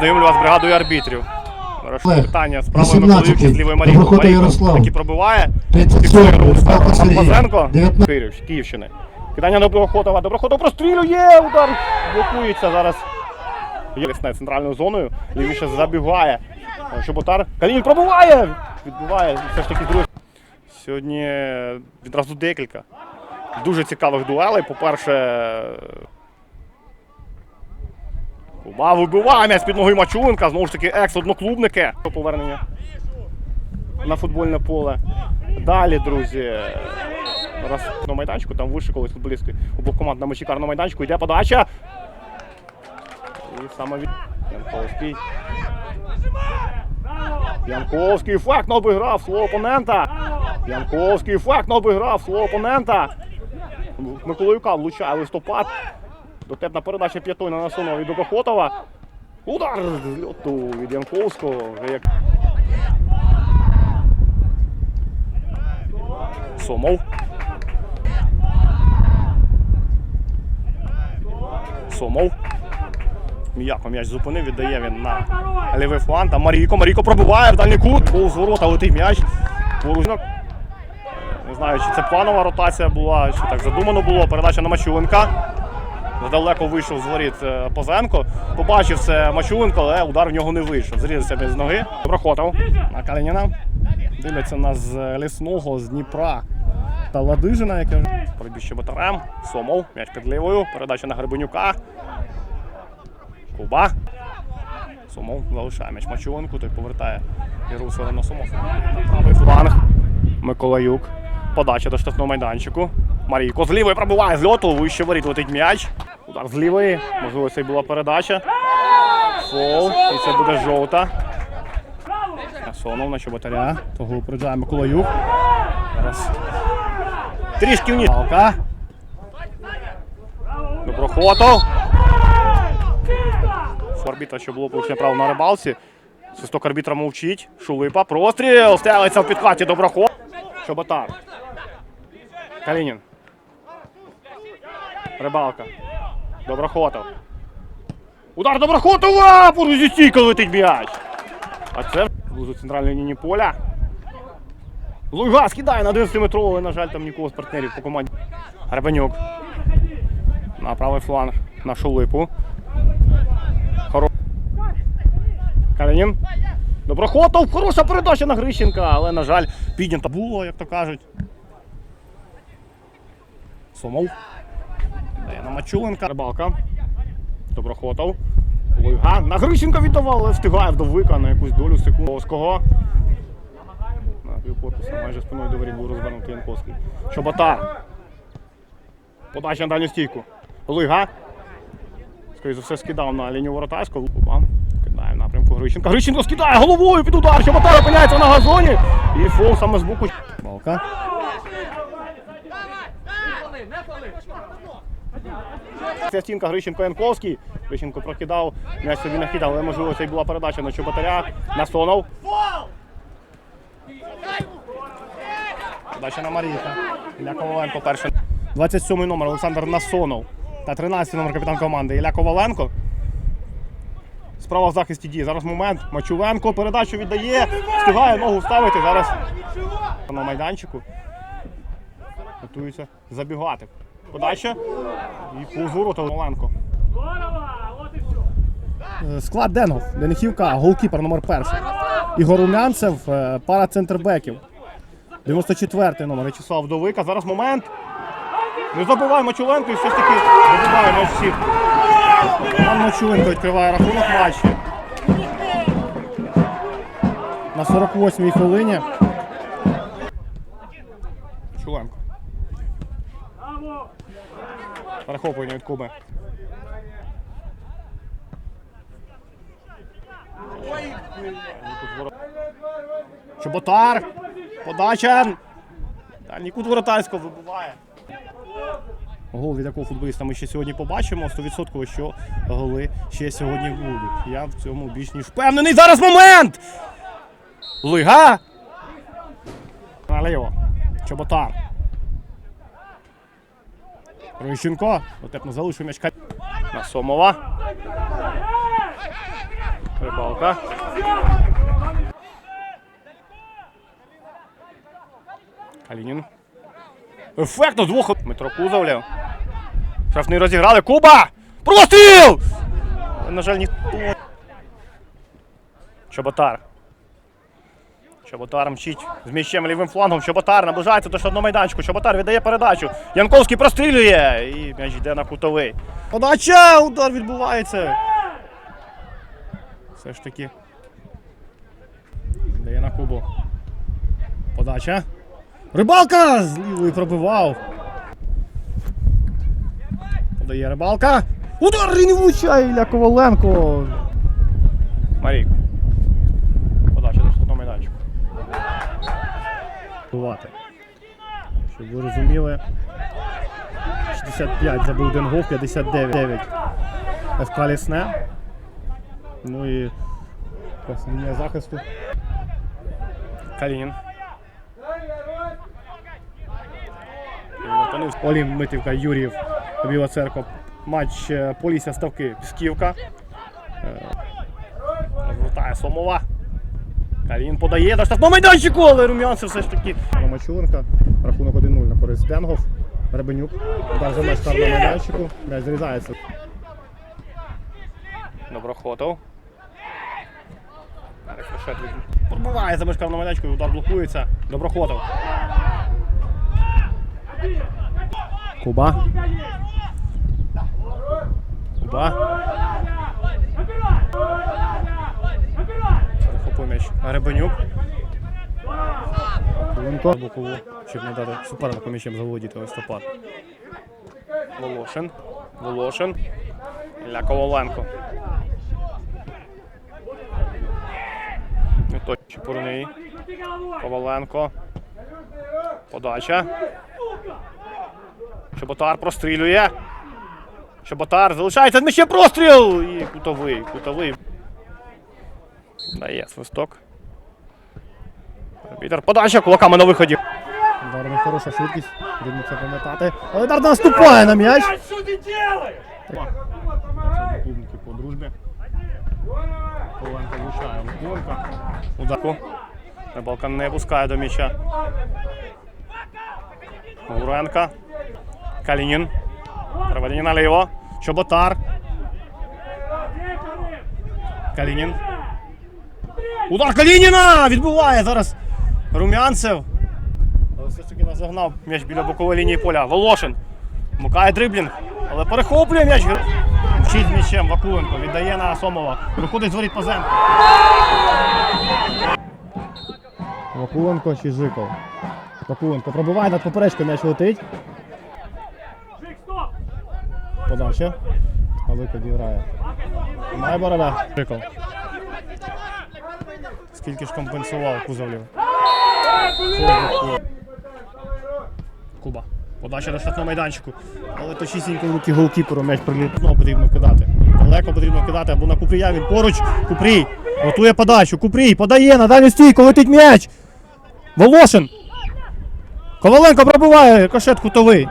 Познайомлю вас з бригадою арбітрів. Питання з правої 18-й. Миколаївки, з лівої Марійко. Доброхота Марійко, який пробиває. 37, Фіксує рух Пазенко. Київщини. Кидання Доброхотова. Доброхотов прострілює. Удар блокується зараз. Єлісне центральною зоною. Лівіше забігає. Чоботар. Калінін пробиває. Відбуває. Все ж таки друге. Сьогодні відразу декілька дуже цікавих дуелей. По-перше, Куба вибиває м'яч під ноги Мачуленка. Знову ж таки, екс-одноклубники. Повернення на футбольне поле. Далі, друзі. Зараз на майданчику, там вишикались футболісти обох команд на мечі карного майданчику. Йде подача. І саме від Янковський. Янковський фактно обіграв свого опонента. Янковський фактно обіграв свого опонента. Миколаюка влучає листопад. Дотепна передача п'ятої на Насонова від Доброхотова. Удар з льоту від Янковського. Як Сомов. Сомов. М'яко м'яч зупинив, віддає він на лівий фланг. Там Марійко. Марійко пробиває в дальній кут. Повз ворота летить м'яч. Поруч. Е, Не знаю, чи це планова ротація була, чи так задумано було. Передача на Мачуленка. Задалеко вийшов з воріт е, Позенко. Побачив це Мачуленко, але удар в нього не вийшов. Зрізався без ноги. Доброхотов на Калініна. Дивляться нас з лісного, з Дніпра та Ладижина, яке пробіг ще батарем. Сомов, м'яч під лівою. Передача на Гребенюка. Куба. Сомов залишає м'яч Мачуленку, той повертає ігру свого на Сомов. Правий фланг. Миколаюк. Подача до штрафного майданчику. Марійко з лівої пробиває з льоту, вище воріт летить м'яч. Удар з лівої. Можливо, це й була передача. Фол. І це буде жовта. Насонов на чоботаря. Того упереджає Миколаюк. Зараз. Трішки вниз. Палка. Доброхотов. Арбітра, що було порушення право на рибалці. Свисток арбітра мовчить. Шулипа. Простріл. Стелиться в підкаті Доброхот. Чоботар. Калінін. Рибалка. Доброхотов. Удар Доброхотова! Зі стійкою летить м'яч. А це близу центральної лінії поля. Луйга скидає на 11-метровий, на жаль, там нікого з партнерів по команді. Гребенюк. На правий фланг. На шулипу. Хоро... Калинін. Доброхотов. Хороша передача на Грищенка, але, на жаль, піднята було, як то кажуть. Сомов. Мачуленка. Рибалка. Доброхотов. Луйга. На Грищенка віддавав, але встигає вдовика на якусь долю секундовського. На півкорпусу майже спиною до воріт був розвернутий Янковський. Чоботар. Подача на дальню стійку. Луйга. Скоріше за все скидав на лінію воротарську. Куба. Кидає в напрямку Грищенка. Грищенко скидає головою під удар. Чоботар опиняється на газоні. І фол саме з боку. Балка. Ця стінка Грищенко Янковський. Грищенко прокидав, м'яч собі нахід, але можливо це й була передача на Чоботаря. Насонов. Передача на Марійка. Ілля Коваленко перший. 27 номер Олександр Насонов. Та 13 номер капітан команди Ілля Коваленко. Справа в захисті діє. Зараз момент. Мачуленко передачу віддає. Встигає ногу вставити. Зараз на майданчику. Готується забігати. Подача. І повз ворота Маленко. Е, Склад Денгов, Денихівка, голкіпер номер перший. Ігор Румянцев, е, пара центрбеків. 94 номер В'ячеслав Вдовика. Зараз момент. Не забуває Мачуленко і все ж таки забуває всіх. Роман Мачуленко відкриває рахунок матчі. На 48-й хвилині. Мачуленко. Перехоплення від Куби. Чоботар. Подача. Дальній кут воротарського вибиває. Гол від якого футболіста ми ще сьогодні побачимо. 100% що голи ще сьогодні будуть. Я в цьому більш ніж впевнений. Зараз момент! Лига! Наліво. Чоботар. Рищенко. Дотепно залишив м'ячка. На Сомова. Рибалка. Калінін. Ефектно двох. Дмитро Кузовлєв. Штрафний розіграли. Куба! Простріл! На жаль, ніхто. Чоботар. Чоботар мчить з м'ячем лівим флангом. Чоботар наближається до штрафного майданчику. Чоботар віддає передачу. Янковський прострілює. І м'яч йде на кутовий. Подача! Удар відбувається. Все ж таки. Дає на Кубу. Подача. Рибалка! З лівої пробивав. Подає рибалка. Удар і не влучає Ілля Коваленко. Марік. Подача до штатного майданчику. Бувати. Щоб ви розуміли. 65 забив один гол, 59 9. ФК Лісне. Ну і лінія захисту. Калінін. Олім Митівка, Юріїв, Біла церква. Матч е, Полісся Ставки, Пісківка. Розвертає Сомова. Калін подає до штрафного майданчику, але Рум'янцев все ж таки. Мачуленка. Рахунок 1-0 на користь Денгов. Ребенюк. Удар за меж карного майданчику. М'яч зрізається. Доброхотов. Рикошет Пробиває за меж карного майданчику, удар блокується. Доброхотов. Куба. Куба. М'яч. Ребенюк. Куленко. Бокову, щоб не дати супернику м'ячем заволодіти листопад. Волошин. Волошин. Ілля Коваленко. Чепурний. Коваленко. Подача. Чоботар прострілює. Чоботар залишається м'ячем простріл! І кутовий, кутовий. Дає свисток. Вітер подача, кулаками на виході. Удар хороша швидкість, потрібно це пам'ятати. Але удар наступає на м'яч. Что ты делаешь? Клубники по дружбі. Коленко влучає Луконка. Ударку. Рибалка не пускає до м'яча. Гуренка. Калінін. Проведення наліво. Чоботар. Калінін. Удар Калініна! Відбуває зараз Румянцев. Але все ж таки назагнав м'яч біля бокової лінії поля. Волошин. Мукає дриблінг. Але перехоплює м'яч. Вчить м'ячем Вакуленко. Віддає на Сомова. Виходить з воріт Пазенко. Вакуленко чи Жиков. Вакуленко пробиває над поперечкою, м'яч летить. Подача. Павлик підіграє. Має борода. Жиков. Скільки ж компенсував Кузовлів? Куба. Подача до штатного майданчику. Але точнісінько в руки голкіперу м'яч приліт. Знову потрібно кидати. Далеко потрібно кидати або на Купрія. Він поруч. Купрій. Готує подачу. Купрій подає на дальню стійку. Летить м'яч. Волошин. Коваленко пробиває. Кошет кутовий.